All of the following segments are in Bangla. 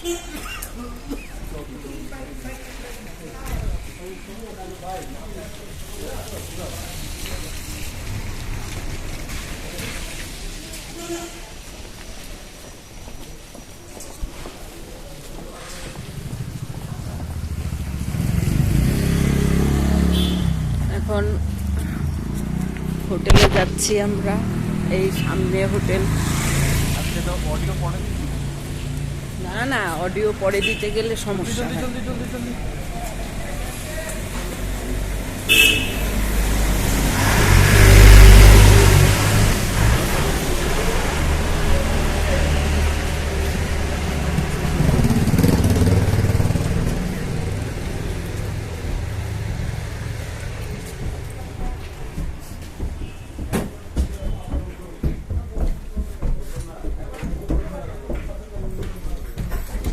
এখন হোটেলে যাচ্ছি আমরা। এই সামনে হোটেল। না না অডিও পরে দিতে গেলে সমস্যা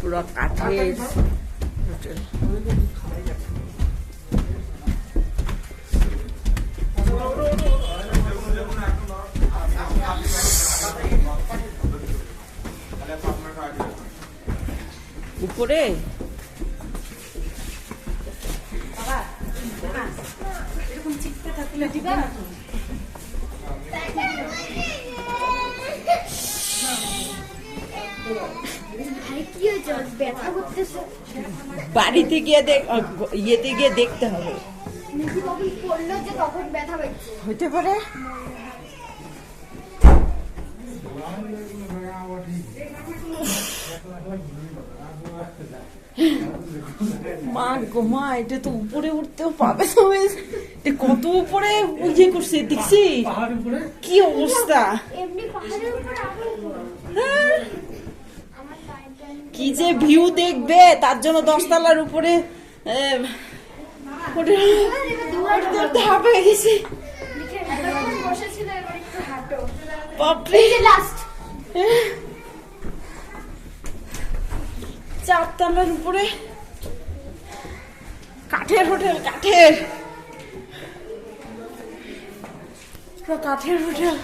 পুরো কাঠের উপরে? ভাই কি হয়েছে ওর ব্যথা বাড়িতে গিয়ে দেখ ইয়েতে গিয়ে দেখতে হবে। হইতে পারে। মা গো মা এটা তো উপরে উঠতেও পাবে তবে কত উপরে ইয়ে করছে দেখছি? কি অবস্থা? এমনি পাহাড়ের উপর আবার উপর। হ্যাঁ, আমার পায়েরটা কি যে ভিউ দেখবে? তার জন্য দশতলার উপরে হয়ে চারতলার উপরে। কাঠের হোটেল কাঠের। কাঠের হোটেল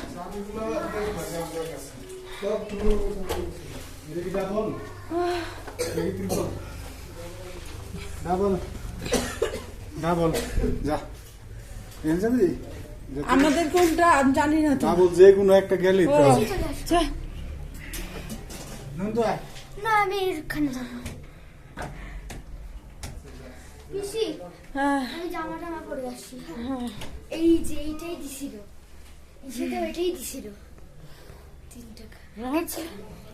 ডাবল ডাবল যা। এনে যাবি আমাদের কোনটা আমি জানি না তো। ডাবল যে কোনো একটা গেলি তো। না আমি এখানে যাব পিসি হ্যাঁ, আমি জামা টামা পরে আসছি। হ্যাঁ। এই যে এইটাই দিছিল। সেটা ওইটাই দিছিল। তিন টাকা।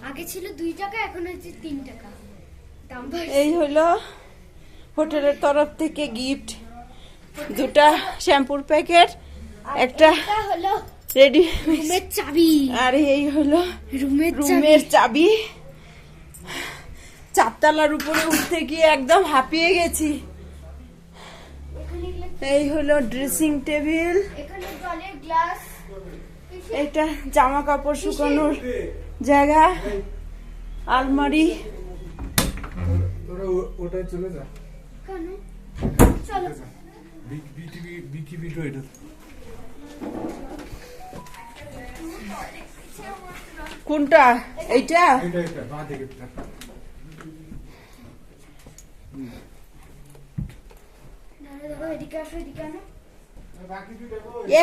আগে ছিল দুই টাকা এখন হচ্ছে তিন টাকা। দাম এই হলো হোটেলের তরফ থেকে গিফট দুটা শ্যাম্পুর প্যাকেট একটা হলো রেডি রুমের চাবি। আর এই হলো রুমের রুমের চাবি। চারতলার উপরে উঠতে গিয়ে একদম হাঁপিয়ে গেছি। এই হলো ড্রেসিং টেবিল এখানে জলের গ্লাস এটা জামা কাপড় শুকানোর জায়গা আলমারি। তোরা চলে যা। কেন? চলো বিটিভি বিকি ভিডিও এটা। কোনটা? এইটা?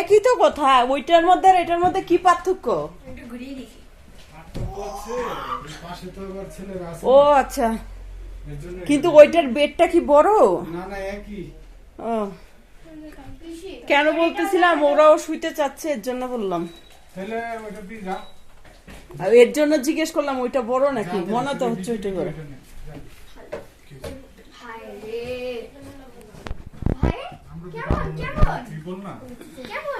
একই তো কথা ওইটার মধ্যে আর এটার মধ্যে কি পার্থক্য? ঘুরিয়ে দেখি। ও আচ্ছা। কিন্তু ওইটার বেডটা কি বড়? না না একই। ও। কেন বলতেছিলাম? ওরাও শুইতে চাচ্ছে এর জন্য বললাম। তাহলে ওটা দিয়ে যা। আর এর জন্য জিজ্ঞেস করলাম ওইটা বড় নাকি? মনে তো হচ্ছে ওইটা বড়। রে। ভাই কেমন কেমন?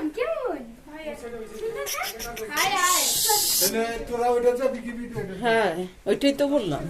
হ্যাঁ ওইটাই তো বললাম।